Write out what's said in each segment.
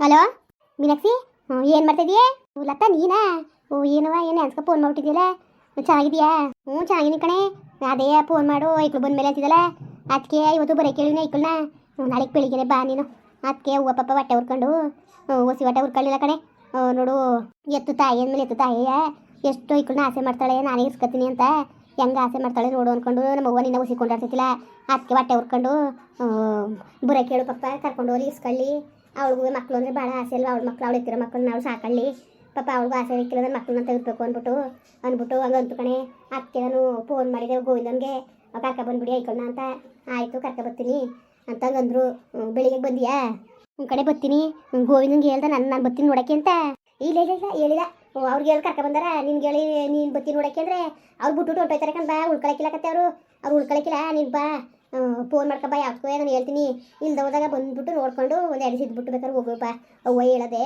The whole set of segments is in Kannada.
ಹಲೋ? ಮೀನಾಕ್ಷಿ, ಹ್ಞೂ, ಏನು ಮಾಡ್ತಿದೀಯ? ಓ ಲತಾ, ನೀನಾ? ಓ ಏನವ ಏನು ಅನ್ಸ್ಕೊ ಫೋನ್ ಮಾಡ್ಬಿಟ್ಟಿದ್ಯಲ್ಲ? ಚೆನ್ನಾಗಿದ್ಯಾ ಹ್ಞೂ, ಚೆನ್ನಾಗಿದ್ದೀನಿ ಕಣೆ. ಅದೇ ಫೋನ್ ಮಾಡು ಐಕ್ಳು ಬಂದ ಮೇಲೆ ಅಂತಿದ್ದಲ್ಲ. ಅದಕ್ಕೆ ಇವತ್ತು ಬರೀ ಕೇಳಿನ ಐಕ್ಳನ್ನ ನಾಳೆಗೆ ಬೆಳಿಗ್ಗೆ ಬಾ ನೀನು. ಅದಕ್ಕೆ ಹೂವ, ಪಪ್ಪ, ಬಟ್ಟೆ ಹುರ್ಕೊಂಡು ಹೊಸಿ ಬಟ್ಟೆ ಹುರ್ಕೊಳ್ಳಿಲ್ಲ ಕಣೆ. ನೋಡು, ಎತ್ತು ತಾಯಿ ಅಂದಮೇಲೆ ಎತ್ತು ತಾಯಿಯ. ಎಷ್ಟು ಐಕ್ಳನ್ನ ಆಸೆ ಮಾಡ್ತಾಳೆ, ನಾನೇ ಇಸ್ಕೊತೀನಿ ಅಂತ. ಹೆಂಗೆ ಆಸೆ ಮಾಡ್ತಾಳೆ ನೋಡು ಅಂದ್ಕೊಂಡು ನಮ್ಮ ಅವ್ವ ನಿನ್ನ ಉಸಿಕೊಂಡಾಡ್ತಿದ್ದಿಲ್ಲ ಅದಕ್ಕೆ ಬಟ್ಟೆ ಹುರ್ಕೊಂಡು ಬುರ ಕೇಳು ಪಪ್ಪ ಕರ್ಕೊಂಡು ಹೋಗಿ ಇಸ್ಕೊಳ್ಳಿ ಅವಳಿಗೂ ಮಕ್ಕಳು ಅಂದರೆ ಭಾಳ ಆಸೆ ಅಲ್ವಾ, ಅವ್ಳ ಮಕ್ಳು ಅವಳು ಎತ್ತಿರೋ ಮಕ್ಕಳು ನಾವು ಸಾಕಳ್ಳಿ. ಪಾಪ ಅವಳಿಗೂ ಆಸೆ ಇಕ್ಕಿಲ್ಲ ನನ್ನ ಮಕ್ಕಳನ್ನ ತೆಗೆದ್ಬೇಕು ಅಂದ್ಬಿಟ್ಟು ಅಂದ್ಬಿಟ್ಟು ಹಂಗೆ ಕಣೆ. ಅದಕ್ಕೆ ನಾನು ಫೋನ್ ಮಾಡಿದೆ, ಗೋವಿಂದನ್ಗೆ ಕರ್ಕ ಬಂದ್ಬಿಡಿ ಐಕೊಳ್ಳ ಅಂತ. ಆಯಿತು, ಕರ್ಕ ಬರ್ತೀನಿ ಅಂದರು ಬೆಳಿಗ್ಗೆ ಬಂದಿಯಾ? ನಿಮ್ಮ ಕಡೆ ಬರ್ತೀನಿ. ಗೋವಿಂದಂಗೆ ಹೇಳ್ದೆ, ನಾನು ನಾನು ಬರ್ತೀನಿ ನೋಡಕ್ಕೆ ಅಂತ. ಇಲ್ಲ ಇಲ್ಲ ಇಲ್ಲ, ಹೇಳಿಲ್ಲ. ಅವ್ರಿಗೆ ಹೇಳಿ ಕರ್ಕೊ ಬಂದಾರ? ನಿನ್ಗೆ ಹೇಳಿ ನೀನು ಬತ್ತಿ ನೋಡಕ್ಕೆ ಅಂದ್ರೆ ಅವ್ರು ಬಿಟ್ಟು ಹೊಂಟೋಯ್ತಾರೆ ಕಣ್ ಬಾ ಉಳ್ಕೊಳಕ್ಕಿಲ್ಲ ಕತ್ತೆ ಅವರು. ಅವ್ರು ಉಳ್ಕೊಳಕ್ಕಿಲ್ಲ ನೀನು ಬಾ. ಫೋನ್ ಮಾಡ್ಕೊ ಬಾ ಯಾಕೆ ನಾನು ಹೇಳ್ತೀನಿ. ಇಲ್ದ ಹೋದಾಗ ಬಂದ್ಬಿಟ್ಟು ನೋಡ್ಕೊಂಡು ಒಂದು ಎರಡು ಸಿದ್ಬಿಟ್ಟು ಬೇಕಾದ್ರೆ ಹೋಗೋಪ್ಪ ಅವ್ವ ಹೇಳದೆ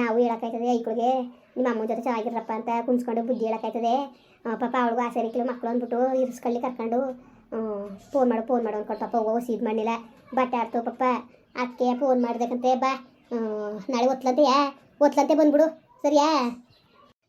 ನಾವು ಹೇಳೋಕ್ಕಾಯ್ತದೆ ಐಕ್ಳಿಗೆ. ನಿಮ್ಮ ಅಮ್ಮನ ಜೊತೆ ಚೆನ್ನಾಗಿರಪ್ಪ ಅಂತ ಕುಣಿಸ್ಕೊಂಡು ಬುದ್ಧಿ ಹೇಳೋಕ್ಕಾಯ್ತದೆ. ಪಾಪ ಅವಳಿಗೂ ಆಸೆ ಇರಕ್ಕಿಲ್ಲ ಮಕ್ಕಳು ಅಂದ್ಬಿಟ್ಟು ಇರಿಸ್ಕೊಳ್ಳಿ ಕರ್ಕೊಂಡು. ಫೋನ್ ಮಾಡು ಫೋನ್ ಮಾಡು ಅಂದ್ಕೊಂಡು ಪಾಪ ಹೋಗೋ ಸೀದ್ ಮಾಡಿಲ್ಲ ಬಟ್ಟೆ ಆಡ್ತು ಪಾಪ. ಅದಕ್ಕೆ ಫೋನ್ ಮಾಡ್ಬೇಕಂತೆ, ಬಾ. ನಾಳೆ ಒತ್ಲಂತೆಯಾ ಒತ್ಲಂತೆ ಬಂದ್ಬಿಡು. ಸರಿಯಾ?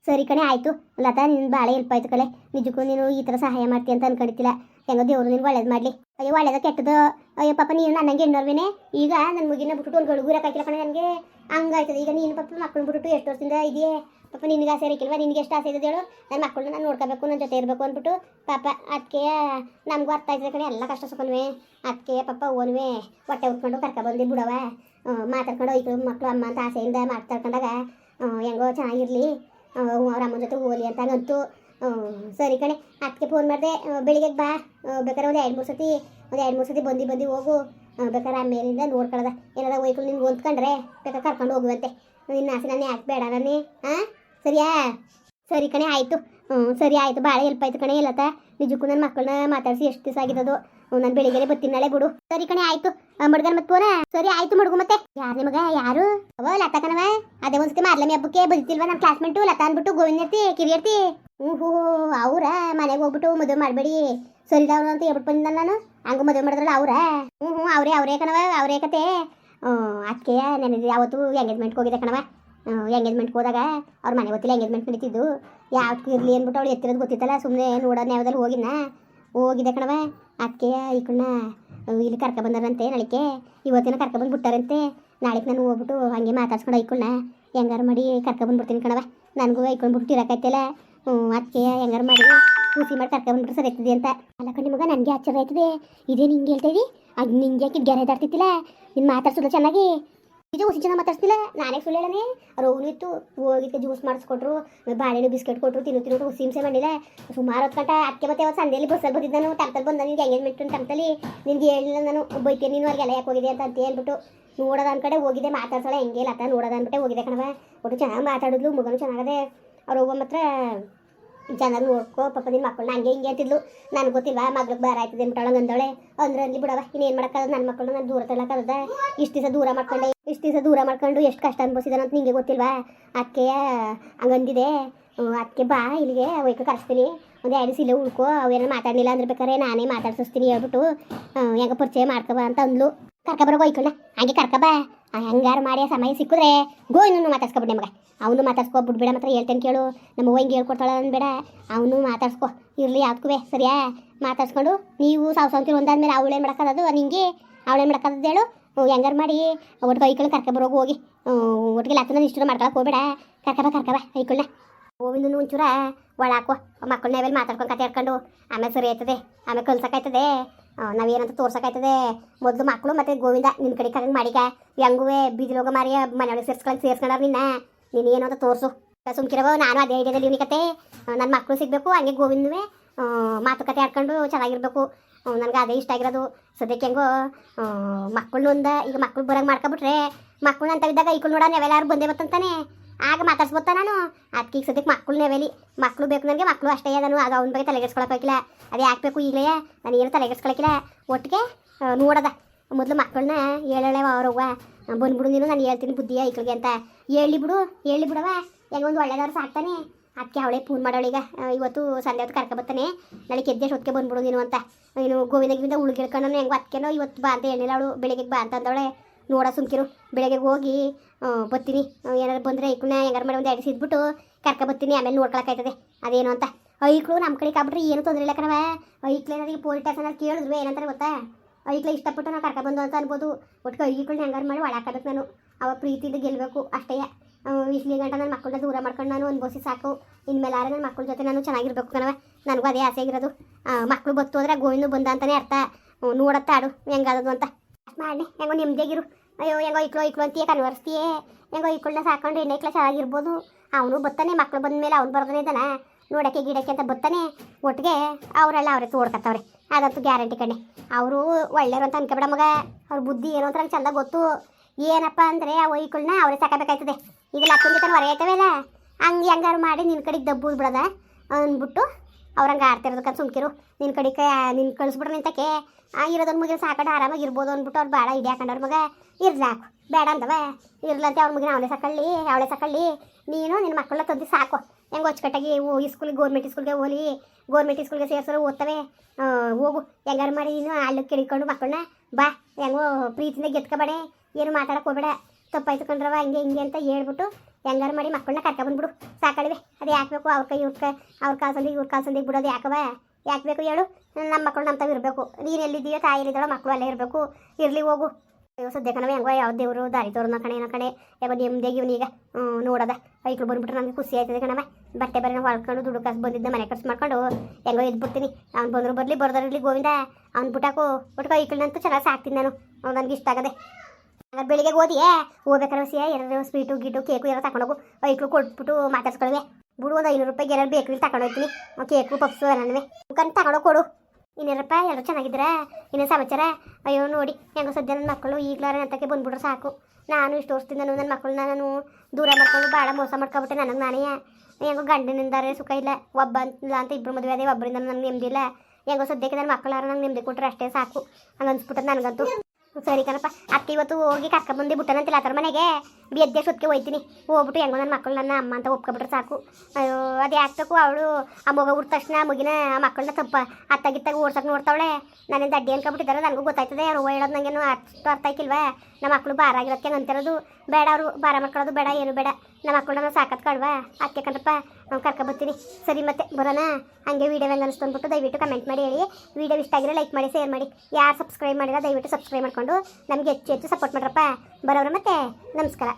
ಸರಿ ಕಣೆ, ಆಯಿತು. ಲತಾ ನಿನ್ನ ಭಾಳ ಹೆಲ್ಪ್ ಆಯ್ತು ಕಲೆ ನಿಜಕ್ಕೂ ನೀನು ಈ ಥರ ಸಹಾಯ ಮಾಡ್ತೀಯ ಅಂತ ಅನ್ಕೊಂಡಿದ್ದಿಲ್ಲ. ಹೆಂಗೋ ದೇವರು ನಿನ್ಗೆ ಒಳ್ಳೇದು ಮಾಡಲಿ. ಅಯ್ಯೋ, ಒಳ್ಳೇದ ಕೆಟ್ಟದು. ಅಯ್ಯೋ, ಪಾಪ, ನೀನು ನನಗೆ ಹೆಣ್ಣೋರ್ವೇನೆ. ಈಗ ನನ್ನ ಮುಗಿನ ಬಿಟ್ಬಿಟ್ಟು ಒಂದು ಗಡುಗು ಕಾಯ್ತಿಲ್ಲ ಕಣೆ ನನಗೆ. ಹಂಗಾಯ್ತದೆ. ಈಗ ನೀನು ಪಾಪ ಮಕ್ಕಳು ಬಿಟ್ಬಿಟ್ಟು ಎಷ್ಟು ವರ್ಷದಿಂದ ಇದೆಯೇ? ಪಾಪ, ನಿನಗೆ ಆಸೆ ಇರಕ್ಕಿಲ್ವ ನಿನಗೆ ಎಷ್ಟು ಆಸೆ ಇದೆ ಹೇಳು ನನ್ನ ಮಕ್ಕಳನ್ನ ನಾನು ನೋಡ್ಕೋಬೇಕು ನನ್ನ ಜೊತೆ ಇರಬೇಕು ಅಂದ್ಬಿಟ್ಟು ಪಾಪ ಅದಕ್ಕೆ ನಮಗೂ ಅರ್ಥ ಆಯ್ತದೆ ಕಣೆ. ಎಲ್ಲ ಕಷ್ಟ ಸುಖನ್ವೇ ಅದಕ್ಕೆ ಪಾಪ ಓನ್ವೇ ಹೊಟ್ಟೆ ಉಟ್ಕೊಂಡು ಕರ್ಕೊಬಂದು ಬಿಡವ ಮಾತಾಡ್ಕೊಂಡು ಐಕ್ಳು ಮಕ್ಕಳು ಅಮ್ಮ ಅಂತ ಆಸೆಯಿಂದ ಮಾತಾಡ್ಕೊಂಡಾಗ. ಹೆಂಗೋ ಚೆನ್ನಾಗಿರಲಿ. ಅವ್ರ ಅಮ್ಮನ ಜೊತೆ ಹೋಲಿ ಅಂತ ಹಂಗಂತು ಸರಿ ಕಣೆ ಅದಕ್ಕೆ ಫೋನ್ ಮಾಡಿದೆ ಬೆಳಿಗ್ಗೆ ಬಾ. ಬೇಕಾದ್ರೆ ಒಂದು ಎರಡು ಮೂರು ಸತಿ ಒಂದು ಎರಡು ಮೂರು ಸತಿ ಬಂದು ಬಂದು ಹೋಗು. ಆ, ಮೇಲಿಂದ ನೋಡ್ಕೊಳ್ಳೋದ ಏನಾರ ವೈಕಲ್ ನಿನ್ಗೆ ಹೊಂದ್ಕೊಂಡ್ರೆ ಬೇಕಾದ್ರೆ ಕರ್ಕೊಂಡು ಹೋಗುವಂತೆ. ನಿನ್ನ ಆಸೆ ನಾನೇ ಯಾಕೆ ಬೇಡ ನಾನೇ. ಹಾಂ ಸರಿಯಾ? ಸರಿ ಕಣೆ ಆಯಿತು. ಹ್ಞೂ ಸರಿ ಆಯಿತು. ಭಾಳ ಹೆಲ್ಪ್ ಆಯ್ತು ಕಣೆ ಇಲ್ಲತ್ತ ನಿಜಕ್ಕೂ ನನ್ನ ಮಕ್ಕಳನ್ನ ಮಾತಾಡಿಸಿ ಎಷ್ಟು ದಿವಸ ಆಗಿರೋದು ನಾನು ಬೆಳಿಗ್ಗೆ ಬರ್ತೀನಿ ನಾಳೆ ಬಿಡು. ಸರಿ ಕಣೆ, ಆಯ್ತು. ಮಡ್ಗನ್ ಮತ್ತೆ ಪೋನ? ಸರಿ, ಆಯ್ತು ಮಡ್ಗು ಮತ್ತೆ. ಯಾರು ನಿಮಗ? ಯಾರು? ಅವ, ಲತಾ ಕಣವ? ಅದೇ ಒಂದ್ಸತಿ ಮಾರ್ಲಮಿ ಹಬ್ಬಕ್ಕೆ ಬಂದಿತ್ತಿಲ್ವಾ ನಮ್ಮ ಕ್ಲಾಸ್ಮೇಟ್ ಲತಾ ಅಂದ್ಬಿಟ್ಟು ಗೋವಿಂದರ್ತಿ ಕಿರಿಯರ್ತಿ ಹ್ಞೂ ಹೂ ಅವ್ರ ಮನೆಗೆ ಹೋಗ್ಬಿಟ್ಟು ಮದುವೆ ಮಾಡಬೇಡಿ. ಸರಿದವ್ರು ಅಂತ ಹೇಳ್ಬಿಟ್ಟು ಬಂದ ನಾನು. ಹಂಗ ಮದುವೆ ಮಾಡಿದ್ರಲ್ಲ ಅವ್ರ? ಹ್ಞೂ ಹ್ಞೂ ಅವರೇ ಅವರೇ ಕಣವ, ಅವರೇ ಕತೆ. ಅದಕ್ಕೆ ನೆನದು ಯಾವತ್ತು ಎಂಗೇಜ್ಮೆಂಟ್ಗೆ ಹೋಗಿದೆ ಕಣವ. ಎಂಗೇಜ್ಮೆಂಟ್ಗೆ ಹೋದಾಗ ಅವ್ರ ಮನೆ ಗೊತ್ತಿಲ್ಲ ಎಂಗೇಜ್ಮೆಂಟ್ ನಡೀತಿದ್ದು. ಯಾವ್ದು ಇರಲಿ ಅಂದ್ಬಿಟ್ಟು ಅವಳು ಎತ್ತಿರೋದು ಗೊತ್ತಿತ್ತಲ್ಲ ಸುಮ್ಮನೆ ನೋಡೋದು ಯಾವ್ದಲ್ಲಿ ಹೋಗಿದ್ನ. ಹೋಗಿದ್ದೆ ಕಣವ ಅದಕ್ಕೆ ಈಕಣ್ಣ ಇಲ್ಲಿ ಕರ್ಕ ಬಂದಾರಂತೆ ನಾಳಿಕೆ ಇವತ್ತಿನ ಕರ್ಕ ಬಂದು ಬಿಟ್ಟಾರಂತೆ. ನಾಳೆಗೆ ನಾನು ಹೋಗ್ಬಿಟ್ಟು ಹಂಗೆ ಮಾತಾಡ್ಸ್ಕೊಂಡು ಐಕುಣ್ಣ ಹೆಂಗಾರ ಮಾಡಿ ಕರ್ಕ ಬಂದ್ಬಿಡ್ತೀನಿ ಕಣವ ನನಗೂ ಐಕೊಂಡ್ಬಿಟ್ಟು ಇರೋಕೈತಲ್ಲ ಹ್ಞೂ ಅದಕ್ಕೆ ಹೆಂಗಾರ ಮಾಡಿ ಕೂಸಿ ಮಾಡಿ ಕರ್ಕ ಬಂದ್ಬಿಟ್ಟು ಸರಿ ಇರ್ತದೆ ಅಂತ. ಅಲ್ಲ ಕಣ್ ನಿಮಗ ನನಗೆ ಆಶ್ಚರ್ಯ ಆಯ್ತದೆ. ಇದೇ ನಿಂಗೆ ಹೇಳ್ತಾ ಅದು ನಿಂಗೆ ಯಾಕೆ ಗೆರೆ ದಾಡ್ತಿತ್ತಿಲ್ಲ ನೀನು ಮಾತಾಡ್ಸೋದು ಚೆನ್ನಾಗಿ. ಇದು ಹುಸಿ ಜನ ಮಾತಾಡ್ತಿಲ್ಲ ನಾನೇ ಸುಳ್ಳು ಹೇಳನೆ. ಅವನು ಇತ್ತು ಹೋಗಿದ್ಕೆ ಜ್ಯೂಸ್ ಮಾಡಿಸ್ಕೊಟ್ರು, ಬಾಳೆಹಣ್ಣು ಬಿಸ್ಕೆಟ್ ಕೊಟ್ಟರು ತಿನ್ನು ತಿನ್ನು, ಹುಸಿ ಹಿಂಸೆ ಮಾಡಿಲ್ಲ. ಸುಮಾರು ಹೊತ್ತು ಗಂಟೆ ಅದಕ್ಕೆ ಮತ್ತೆ ಅವತ್ತು ಸಂದೇಲಿ ಬಸ್ಸಲ್ಲಿ ಬಂದಿದ್ದ ನಾನು. ಟೆಂಪಲ್ ಬಂದ ನಿನ್ಗೆ ಎಂಗೇಜ್ಮೆಂಟ್ ಟೆಂಪಲ್ಲಿ ನಿನ್ಗೆ ಹೇಳಿಲ್ಲ ನಾನು. ಬೈತೀನಿ, ನೀನು ಅಲ್ಲಿಗೆಲ್ಲ ಯಾಕೆ ಹೋಗಿದೆ ಅಂತ ಅಂತ ಹೇಳ್ಬಿಟ್ಟು ನೋಡೋದ ಅನ್ಕಡೆ ಹೋಗಿದೆ ಮಾತಾಡ್ಸೋಳ ಹೆಂಗೆ ಲತ ನೋಡೋದ ಅಂದ್ಬಿಟ್ಟೆ ಹೋಗಿದೆ ಕಣವ ಒಟ್ಟು ಚೆನ್ನಾಗಿ ಮಾತಾಡಿದ್ಲು, ಮಗನು ಚೆನ್ನಾಗದೆ. ಅವ್ರು ಹೋಗೋ ಮಾತ್ರ ಚೆನ್ನಾಗಿ ನೋಡ್ಕೋ, ಪಾಪ ನಿನ್ನ ಮಕ್ಕಳನ್ನ ಹಂಗೆ ಹಿಂಗೆ ಅಂತಿದ್ಲು. ನನಗೆ ಗೊತ್ತಿಲ್ಲ ಮಗ್ಳಿಗೆ ಬರ ಆಯ್ತದೆ ಅಂದ್ಬಿಟ್ಟು ಅಂದವಳೆ. ಅಂದ್ರೆ ಅಲ್ಲಿ ಬಿಡವ ಇನ್ನೇನು ಮಾಡೋಕ್ಕಾಗ ನನ್ನ ಮಕ್ಕಳು ನಾನು ದೂರ ತಳ್ಳಕ್ಕದ ಇಷ್ಟು ದಿವಸ ದೂರ ಮಾಡ್ಕೊಂಡೆ ಇಷ್ಟು ದಿವಸ ದೂರ ಮಾಡ್ಕೊಂಡು ಎಷ್ಟು ಕಷ್ಟ ಅನ್ಭವಿಸಿದಾನಂತ ನಿಂಗೆ ಗೊತ್ತಿಲ್ವಾ? ಅದಕ್ಕೆ ಹಂಗಂದಿದೆ ಅದಕ್ಕೆ ಬಾ ಇಲ್ಲಿಗೆ ಅವಕ್ಕೆ ಕರೆಸ್ತೀನಿ? ಒಂದು ಎರಡು ಸಿಲೆ ಉಳ್ಕೋ ಅವೇನೋ ಮಾತಾಡಲಿಲ್ಲ ಅಂದ್ರೆ ಬೇಕಾದ್ರೆ ನಾನೇ ಮಾತಾಡ್ಸಿಸ್ತೀನಿ ಹೇಳ್ಬಿಟ್ಟು ಹೆಂಗೆ ಪರಿಚಯ ಮಾಡ್ಕೊಬ ಅಂತ ಅಂದ್ಲು. ಕರ್ಕೊಬರೋ ಹೋಯ್ಕೊಳ್ಳ ಹಂಗೆ ಕರ್ಕೊಬಾ ಹಂಗಾರು ಮಾಡಿ ಸಮಯ ಸಿಕ್ಕಿದ್ರೆ ಗೋವಿನೂ ಮಾತಾಡ್ಸ್ಕೊಬಿಡಿ ಮಗ ಅವನು ಮಾತಾಡ್ಸ್ಕೊ ಬಿಡ್ಬೇಡ ಮಾತ್ರ ಹೇಳ್ತೇನೆ ಕೇಳು. ನಮ್ಮ ಹೆಂಗೆ ಹಿಂಗೆ ಅಂದ್ಬೇಡ ಅವನು ಮಾತಾಡ್ಸ್ಕೊ. ಇರಲಿ ಯಾವ್ದಕ್ಕೂ ಸರಿಯಾ? ಮಾತಾಡ್ಸ್ಕೊಂಡು ನೀವು ಸಾವು ಸಾವಂತಿರು ಒಂದಾದ್ಮೇಲೆ ಅವಳೇನು ಮಾಡಕ್ಕದು ನಿಂಗೆ ಅವಳೇನು ಮಾಡಕ್ಕದ್ದು ಹೇಳು. ಹೆಂಗಾರು ಮಾಡಿ ಒಟ್ಟು ಐಕಳು ಕರ್ಕೊಬರೋಗಿ ಹೋಗಿ. ಒಟ್ಟಿಗೆ ಲತ್ತನ ಇಷ್ಟು ಮಾಡ್ಕೊಳಕ್ಕೆ ಹೋಗ್ಬೇಡ. ಕರ್ಕಬ ಕರ್ಕಬ ಐಕಳನ್ನ ಗೋವಿಂದನು ಒಂಚೂರ ಒಳಾಕೋ, ಮಕ್ಕಳನ್ನ ನಾವೆಲ್ಲ ಮಾತಾಡ್ಕೊಂಡು ಕತೆ ಹೇಳ್ಕೊಂಡು ಆಮೇಲೆ ಸರಿ ಆಯ್ತದೆ, ಆಮೇಲೆ ಕಲ್ಸಕ್ಕಾಯ್ತದೆ. ನಾವೇನಂತ ತೋರ್ಸಕ್ಕಾಯ್ತದೆ. ಮೊದಲು ಮಕ್ಕಳು ಮತ್ತೆ ಗೋವಿಂದ ನಿನ್ನ ಕಡೆ ಕರಂಗೆ ಮಾಡಿಕ ಹೆಂಗುವೆ ಬೀದಿಲೋಗ ಮಾರಿಯ ಮನೆಯೊಳಗೆ ಸೇರ್ಸ್ಕೊಂಡು ಸೇರ್ಸ್ಕೊಂಡಾರ ನಿನ್ನ. ನೀನು ಏನು ಅಂತ ತೋರಿಸು. ಸುಮ್ಕಿರವ ನಾನು ಅದೇ ಐಡಿಯಾದಲ್ಲಿ ಇವನಿಕತೆ ನನ್ನ ಮಕ್ಕಳು ಸಿಗಬೇಕು, ಹಂಗೆ ಗೋವಿಂದವೇ. ಮಾತುಕತೆ ಆಡ್ಕೊಂಡು ಚೆನ್ನಾಗಿರ್ಬೇಕು. ನನಗೆ ಅದೇ ಇಷ್ಟ ಆಗಿರೋದು. ಸದ್ಯಕ್ಕೆ ಹೆಂಗೋ ಮಕ್ಕಳು ಒಂದು ಈಗ ಮಕ್ಕಳು ಬರಂಗೆ ಮಾಡ್ಕೊಬಿಟ್ರೆ ಮಕ್ಕಳು ಅಂತ ಇದ್ದಾಗ ಈಕಳು ನೋಡ ನೆವೆಲ್ಲಾರು ಬಂದೇ ಬತ್ತಂತಾನೆ ಆಗ ಮಾತಾಡ್ಸ್ಬೋತ ನಾನು? ಅದಕ್ಕೆ ಈಗ ಸದ್ಯಕ್ಕೆ ಮಕ್ಕಳು ನೆವೆಲಿ. ಮಕ್ಕಳು ಬೇಕು ನನಗೆ ಮಕ್ಕಳು ಅಷ್ಟೇ ನಾನು ಆಗ ಅವನ ಬಗ್ಗೆ ತಲೆಗೆಡ್ಸ್ಕೊಳಕ್ಕಾಗಿಲ್ಲ ಅದೇ ಹಾಕ್ಬೇಕು ಈಗಲೇ? ನಾನು ಏನು ತಲೆಗೆಡ್ಸ್ಕೊಳಕಿಲ್ಲ. ಒಟ್ಟಿಗೆ ನೋಡೋದ. ಮೊದಲು ಮಕ್ಕಳನ್ನ ಹೇಳೇಳೆ ಅವ್ರವ್ವ. ಬಂದ್ಬಿಡು ನೀನು, ನಾನು ಹೇಳ್ತೀನಿ ಬುದ್ಧಿಯ ಈಕಳಿಗೆ ಅಂತ. ಹೇಳಿ ಬಿಡು, ಹೇಳಿ ಬಿಡವ ಹೆಂಗೊಂದು ಒಳ್ಳೇದವ್ರು ಸಾಕ್ತಾನೆ. ಅದಕ್ಕೆ ಅವಳೇ ಫೋನ್ ಮಾಡೋಳೀಗ ಇವತ್ತು ಸಂಜೆ ಹೊತ್ತು ಕರ್ಕೊಬರ್ತಾನೆ ನಾಳೆ ಕೆದ್ದೆ ಹೊತ್ತಿಗೆ ಬಂದ್ಬಿಡು ಅಂತ. ನೀನು ಗೋವಿಂದಗಿಂದ ಉಳ್ಗಿಳ್ಕೊಂಡು ಹೆಂಗ್ ಅದಕ್ಕೇನೋ ಇವತ್ತು ಬಾ ಅಂತ ಹೇಳಿಲ್ಲ ಅವಳು. ಬೆಳಗ್ಗೆ ಬಾ ಅಂತ ಅಂದವಳೆ. ನೋಡ ಸುಮ್ಕಿರು. ಬೆಳಗ್ಗೆ ಹೋಗಿ ಬರ್ತೀನಿ. ಏನಾದ್ರು ಬಂದರೆ ಐಕ್ಳನ್ನ ಹೆಂಗಾರು ಮಾಡಿ ಒಂದು ಎರಡು ಸಿದ್ಬಿಟ್ಟು ಕರ್ಕ ಬರ್ತೀನಿ. ಆಮೇಲೆ ನೋಡ್ಕೊಳಕ್ಕಾಯ್ತದೆ ಅದೇನು ಅಂತ. ಐಕ್ಳು ನಮ್ಮ ಕಡೆ ಕಾಬಿಟ್ರೆ ಏನು ತೊಂದರೆ ಇಲ್ಲ ಕಣವ ಐಕ್ಳು ಏನಾದ್ರು ಪೊಲೀಸ್ ಸ್ಟೇಷನಲ್ಲಿ ಕೇಳಿದ್ರು ಏನಂತಾರೆ ಗೊತ್ತಾ? ಐಕ್ಳ ಇಷ್ಟಪಟ್ಟು ನಾವು ಕರ್ಕ ಬಂದು ಅಂತ ಅನ್ಬೋದು. ಒಟ್ಟು ಐಕ್ಳನ್ನ ಹೆಂಗಾರು ಮಾಡಿ ಒಳಾಕಬೇಕು ನಾನು. ಅವ ಪ್ರೀತಿಯಿಂದ ಗೆಲ್ಲಬೇಕು ಅಷ್ಟೇ. ಇಸ್ಲಿ ಗಂಟ ನನ್ನ ಮಕ್ಕಳನ್ನ ದೂರ ಮಾಡ್ಕೊಂಡು ನಾನು ಅನ್ಬೋಸಿ ಸಾಕು. ಇನ್ಮೇಲೆ ಆರೆ ನನ್ನ ಮಕ್ಕಳ ಜೊತೆ ನಾನು ಚೆನ್ನಾಗಿರ್ಬೇಕು ಕಣವ ನನಗೂ ಅದೇ ಆಸೆ ಆಗಿರೋದು. ಮಕ್ಕಳು ಬತ್ತು ಅಂದರೆ ಗೋವಿಂದು ಬಂದ ಅಂತಲೇ ಅರ್ಥ. ನೋಡತ್ತ ಆಡು ಹೆಂಗಾದದು ಅಂತ. ಮಾಡಿ ಹೆಂಗೋ ನೆಮ್ಮದಿಯಾಗಿರು ಅಯ್ಯೋ, ಹೆಂಗೋ ಇಕ್ಳು ಇಕ್ಳು ಅಂತೀಯ ಕನ್ವರ್ಸ್ತೀಯೇ ಹೆಂಗೋ ಇಕ್ಳನ್ನ ಸಾಕೊಂಡು ಎಣ್ಣೆ ಇಕ್ಳ ಚೆನ್ನಾಗಿರ್ಬೋದು ಅವನು ಬರ್ತಾನೆ ಮಕ್ಕಳು ಬಂದ ಮೇಲೆ ಅವ್ನು ಬರ್ತಾನೆ ಇದ್ದಾನೆ ನೋಡಕ್ಕೆ ಗಿಡಕ್ಕೆ ಅಂತ ಬರ್ತಾನೆ ಒಟ್ಟಿಗೆ ಅವರೆಲ್ಲ ಅವರೇ ತೋಡ್ಕತ್ತವ್ರೆ. ಅದಂತೂ ಗ್ಯಾರಂಟಿ ಕಣೆ. ಅವರು ಒಳ್ಳೆಯವರು ಅಂತ ಅನ್ಕೊಬೇಡ ಮಗ. ಅವ್ರ ಬುದ್ಧಿ ಏನು ಅಂತ ನಂಗೆ ಚಂದ ಗೊತ್ತು. ಏನಪ್ಪ ಅಂದರೆ ಆ ಒಯ್ಕಳನ್ನ ಅವರೇ ಸಾಕಬೇಕಾಯ್ತದೆ. ಈಗ ಲಕ್ಕನ ಜೊತೆ ಹೊರಗೆ ಹಂಗೆ ಹೆಂಗಾರು ಮಾಡಿ ನಿನ್ನ ಕಡೆಗೆ ದಬ್ಬು ಬಿಡದ. ಅಂದ್ಬಿಟ್ಟು ಅವ್ರಂಗೆ ಆಡ್ತಿರೋದಕ್ಕೆ ಸುಮ್ಕಿರು. ನಿನ್ನ ಕಡೆಗೆ ನಿನ್ನ ಕಳಿಸ್ಬಿಡ್ರಿ ನಿಂತಕ್ಕೆ, ಆ ಇರೋದೊಂದು ಮುಗಿನ ಸಾಕೊಂಡು ಆರಾಮಾಗಿ ಇರ್ಬೋದು ಅಂದ್ಬಿಟ್ಟು ಅವ್ರು ಭಾಳ ಇಡಿ ಹಾಕೊಂಡವ್ರ ಮಗ. ಇರ್ಲಾಕು ಬೇಡ ಅಂದವ. ಇರ್ಲಂತೆ ಅವ್ರ ಮುಗಿನ ಅವಳೆ ಸಾಕಳ್ಳಿ ಅವಳೆ ಸಾಕಳ್ಳಿ. ನೀನು ನಿನ್ನ ಮಕ್ಕಳನ್ನ ತಂದು ಸಾಕು. ಹೆಂಗೆ ಓ ಸ್ಕೂಲಿಗೆ ಗೌರ್ಮೆಂಟ್ ಸ್ಕೂಲ್ಗೆ ಹೋಲಿ ಗೌರ್ಮೆಂಟ್ ಸ್ಕೂಲ್ಗೆ ಸೇರ್ಸೋರು ಓದ್ತವೆ. ಹೋಗು. ಹೆಂಗಾರು ಮಾಡಿ ನೀನು ಅಲ್ಲಿ ಕೆಡಿಕೊಂಡು ಮಕ್ಕಳನ್ನ ಬಾ. ಹೆಂಗೋ ಪ್ರೀತಿಯಿಂದ ಗೆತ್ಕೊಬೇಡ ಏನು ಮಾತಾಡೋಕೆ ಹೋಗ್ಬೇಡ. ತಪ್ಪಾಯ್ತು ಕಂಡ್ರವ ಹಂಗೆ ಹಿಂಗೆ ಅಂತ ಹೇಳ್ಬಿಟ್ಟು ಹೆಂಗಾರು ಮಾಡಿ ಮಕ್ಕಳನ್ನ ಕರ್ಕೊಬಂದ್ಬಿಡು. ಸಾಕಳಿವೆ. ಅದು ಯಾಕಬೇಕು ಅವ್ರ ಕೈ ಇವ್ರ ಕೈ, ಅವ್ರ ಕಾಲು ಸಂದಿಗೆ ಇವ್ರ ಕಾಲು ಸಂದಿಗೆ ಬಿಡೋದು ಯಾಕವ ಯಾಕೆ ಬೇಕು ಹೇಳು. ನಮ್ಮ ಮಕ್ಕಳು ನಮ್ಮ ಇರಬೇಕು. ನೀನು ಎಲ್ಲಿದ್ದೀಯೋ ತಾಯಿ ಎಲ್ಲಿದ್ದಾಳೋ ಮಕ್ಕಳು ಅಲ್ಲೇ ಇರಬೇಕು. ಇರಲಿ ಹೋಗು. ಅಯ್ಯೋ, ಸದ್ಯಕ್ಕೆ ನಾವು ಹೆಂಗೋ ಯಾವ ದೇವರು ದಾರಿ ತೋರ್ನ ಕಣೆ. ಏನೋ ಕಣೆ ಯಾವಾಗ ನೆಮ್ಮದಿಯಾಗಿ ಇವನೀಗ ನೋಡದ. ಐಕ್ಳು ಬಂದ್ಬಿಟ್ರೆ ನಮಗೆ ಖುಷಿ ಆಯ್ತದೆ ಕಣವ ಬಟ್ಟೆ ಬರೀ ಹೊಳ್ಕೊಂಡು ದುಡ್ಡು ಕಾಸು ಬಂದಿದ್ದ ಮನೆ ಖರ್ಚು ಮಾಡ್ಕೊಂಡು ಹೆಂಗೋ ಎದ್ಬಿಡ್ತೀನಿ ಅವ್ನು ಬಂದ್ರು ಬರಲಿ ಬರೋದ್ರಲ್ಲಿ ಗೋವಿಂದ. ಅವ್ನು ಬಿಟ್ಟಾಕು. ಒಟ್ಟು ಐಕ್ಳನ್ನಂತೂ ಚೆನ್ನಾಗಿ ಸಾಕ್ತೀನಿ ನಾನು. ನನಗೆ ಇಷ್ಟ ಆಗದೆ. ಬೆಳಿಗ್ಗೆ ಓದಿಯೇ? ಹೋಗ್ಬೇಕಾದ್ರೆ ಸಿಯ ಎರಡು ಸ್ವೀಟು ಗಿಟ್ಟು ಕೇಕು ಎಲ್ಲ ತಗೊಂಡೋಗು ಐಕ್ಳು ಕೊಟ್ಬಿಟ್ಟು ಮಾತಾಡ್ಸ್ಕೊಳ್ವೆ ಬಿಡು, ಒಂದು ಐನೂರು ರೂಪಾಯಿಗೆ ಎರಡು ಬೇಕ್ರಿ ತಗೊಂಡು ಹೋಗ್ತೀನಿ. ಕೇಕು, ಪಪ್ಸು ಎಲ್ಲನೂ ಕಂತ ತಗೊಂಡೋಗಿ ಕೊಡು. ಇನ್ನೇನಪ್ಪ ಎಲ್ಲರೂ ಚೆನ್ನಾಗಿದ್ದೀರಾ ಇನ್ನೇನು ಸಮಾಚಾರ? ಅಯ್ಯೋ, ನೋಡಿ, ಹೆಂಗೋ ಸದ್ಯ ನನ್ನ ಮಕ್ಕಳು ಈಗಲಾರ ಅಂತಕ್ಕೆ ಬಂದ್ಬಿಟ್ರೆ ಸಾಕು. ನಾನು ಇಷ್ಟು ವರ್ಷದಿಂದ ನನ್ನ ಮಕ್ಕಳನ್ನ ನಾನು ದೂರ ಮಾಡ್ಕೊಂಡು ಭಾಳ ಮೋಸ ಮಾಡ್ಕೊಬಿಟ್ಟೆ. ನನಗೆ ನಾನೇ ಹೆಂಗೋ ಗಂಡನಿಂದಾರೆ ಸುಖ ಇಲ್ಲ. ಒಬ್ಬ ಇಲ್ಲ ಅಂತ ಇಬ್ಬರು ಮದುವೆ ಅದೇ ಒಬ್ಬರಿಂದ ನನಗೆ ನೆಮ್ಮದಿ ಇಲ್ಲ. ಹೆಂಗೋ ಸದ್ಯಕ್ಕೆ ನನ್ನ ಮಕ್ಕಳಾರ ನಂಗೆ ನೆಮ್ಮದಿ ಕೊಟ್ಟರೆ ಅಷ್ಟೇ ಸಾಕು. ಹಂಗೆ ಅನ್ಸ್ಬಿಟ್ಟದ ನನಗಂತೂ. ಸರಿ ಕಣಪ್ಪ. ಅತ್ತೆ ಇವತ್ತು ಹೋಗಿ ಕರ್ಕೊಂಬಂದು ಬಿಟ್ಟನಂತಿಲ್ಲ ಥರ ಮನೆಗೆ. ಬೆದ್ದೆ ಸುತ್ತಿಗೆ ಹೋಯ್ತೀನಿ. ಹೋಗ್ಬಿಟ್ಟು ಹೆಂಗೋ ನನ್ನ ಮಕ್ಕಳು ನನ್ನ ಅಮ್ಮ ಅಂತ ಒಪ್ಕೊಬಿಟ್ರೆ ಸಾಕು. ಅದು ಯಾಕಬೇಕು ಅವಳು ಆ ಮಗ ಹುಟ್ಟ ತಕ್ಷಣ ಮುಗಿನ ಆ ಮಕ್ಕಳನ್ನ ತಪ್ಪ ಅತ್ತಾಗಿತ್ತಾಗ ಓಡ್ಸಕ್ಕೆ ನೋಡ್ತಾವಳೆ. ನನ್ನಿಂದ ಅಡ್ಡಿ ಅನ್ಕೊಬಿಟ್ಟಿದ್ದಾರೆ ನನಗೂ ಗೊತ್ತಾಯ್ತದೆ. ಅವ್ರು ಹೇಳೋದು ನನಗೇನು ಅಷ್ಟು ಅರ್ಥ ಆಯ್ಕಿಲ್ವಾ ನಮ್ಮ ಮಕ್ಕಳು ಬಾರ ಆಗಿರೋಕ್ಕೆ ಅಂತಿರೋದು ಬೇಡ ಅವರು ಬಾರ ಮಾಡ್ಕೊಳ್ಳೋದು ಬೇಡ, ಏನು ಬೇಡ. ನಮ್ಮ ಮಕ್ಕಳನ್ನ ಸಾಕತ್ ಕಳ್ವಾ ಅದಕ್ಕೆ ಕಣಪ್ಪ ನಾವು ಕರ್ಕೊಬರ್ತೀನಿ ಸರಿ ಮತ್ತೆ, ಬರೋಣ? ಹಂಗೆ ವೀಡಿಯೋ ಹೆಂಗೆ ಅನಿಸ್ತು ಅಂದ್ಬಿಟ್ಟು ದಯವಿಟ್ಟು ಕಮೆಂಟ್ ಮಾಡಿ, ಹೇಳಿ. ವೀಡಿಯೋ ಇಷ್ಟ ಆಗಿರೋ ಲೈಕ್ ಮಾಡಿ ಶೇರ್ ಮಾಡಿ. ಯಾರು ಸಬ್ಸ್ಕ್ರೈಬ್ ಮಾಡಿಲ್ಲ, ದಯವಿಟ್ಟು ಸಬ್ಸ್ಕ್ರೈಬ್ ಮಾಡ್ಕೊಂಡು ನಮಗೆ ಹೆಚ್ಚು ಹೆಚ್ಚು ಸಪೋರ್ಟ್ ಮಾಡ್ರಪ್ಪ. ಬರೋರು ಮತ್ತೆ, ನಮಸ್ಕಾರ.